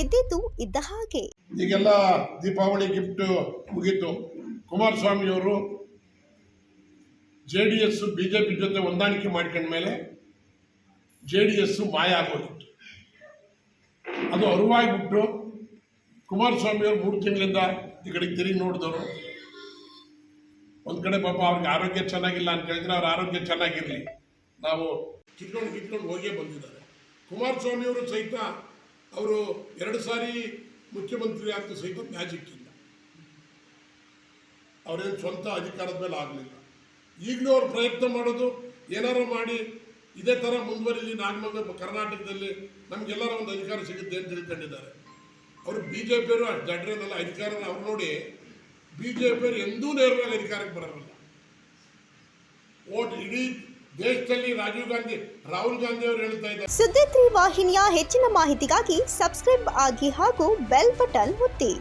ಇದ್ದಿದ್ದು ಇದ್ದ ಹಾಗೆ. ಈಗೆಲ್ಲ ದೀಪಾವಳಿ ಗಿಫ್ಟ್ ಮುಗೀತು. ಕುಮಾರಸ್ವಾಮಿಯವರು J D S B J P ಜೊತೆ ಹೊಂದಾಣಿಕೆ ಮಾಡ್ಕೊಂಡ ಮೇಲೆ ಜೆ ಡಿ ಎಸ್ ಮಾಯ ಆಗೋಗಿತ್ತು. ಅದು ಅರಿವಾಗಿಬಿಟ್ಟು ಕುಮಾರಸ್ವಾಮಿಯವರು ಮೂರು ತಿಂಗಳಿಂದ ಈ ಕಡೆಗೆ ತಿರುಗಿ ನೋಡಿದವರು. ಒಂದು ಕಡೆ ಪಾಪ ಅವ್ರಿಗೆ ಆರೋಗ್ಯ ಚೆನ್ನಾಗಿಲ್ಲ ಅಂತ ಹೇಳಿದ್ರೆ ಅವ್ರ ಆರೋಗ್ಯ ಚೆನ್ನಾಗಿರಲಿ. ನಾವು ಕಿತ್ಕೊಂಡು ಕಿತ್ಕೊಂಡು ಹೋಗೇ ಬಂದಿದ್ದಾರೆ. ಕುಮಾರಸ್ವಾಮಿಯವರು ಸಹಿತ ಅವರು ಎರಡು ಸಾರಿ ಮುಖ್ಯಮಂತ್ರಿ ಆಗ್ತಾ ಸಹಿತ ಮ್ಯಾಜಿಕ್ ಇಲ್ಲ. ಅವರೇನು ಸ್ವಂತ ಅಧಿಕಾರದ ಮೇಲೆ ಆಗಲಿಲ್ಲ. ಈಗಲೂ ಅವ್ರು ಪ್ರಯತ್ನ ಮಾಡೋದು ಏನಾರು ಮಾಡಿ ಇದೇ ಥರ ಮುಂದುವರಿಲಿ ನಾಗಮಂಗ ಕರ್ನಾಟಕದಲ್ಲಿ ನಮಗೆಲ್ಲರ ಒಂದು ಅಧಿಕಾರ ಸಿಗುತ್ತೆ ಅಂತ ತಿಳ್ಕೊಂಡಿದ್ದಾರೆ. ಅವರು ಬಿ ಜೆ ಪಿಯವರು ದಡ್ರೇನಲ್ಲ ಅಧಿಕಾರದ ಅವ್ರು ನೋಡಿ ಬಿ ಜೆ ಪಿಯವರು ಎಂದೂ ನೇರವಾಗಿ ಅಧಿಕಾರಕ್ಕೆ ಬರೋಲ್ಲ. ಓಟ್ ಇಡೀ ದೇಶದಲ್ಲಿ ರಾಜೀವ್ ಗಾಂಧಿ, ರಾಹುಲ್ ಗಾಂಧಿ ಅವರು ಹೇಳ್ತಾ ಇದ್ದಾರೆ. ಸುದ್ದಿ ವಾಹಿನಿಯ ಹೆಚ್ಚಿನ ಮಾಹಿತಿಗಾಗಿ ಸಬ್ಸ್ಕ್ರೈಬ್ ಆಗಿ ಹಾಗೂ ಬೆಲ್ ಬಟನ್ ಒತ್ತಿ.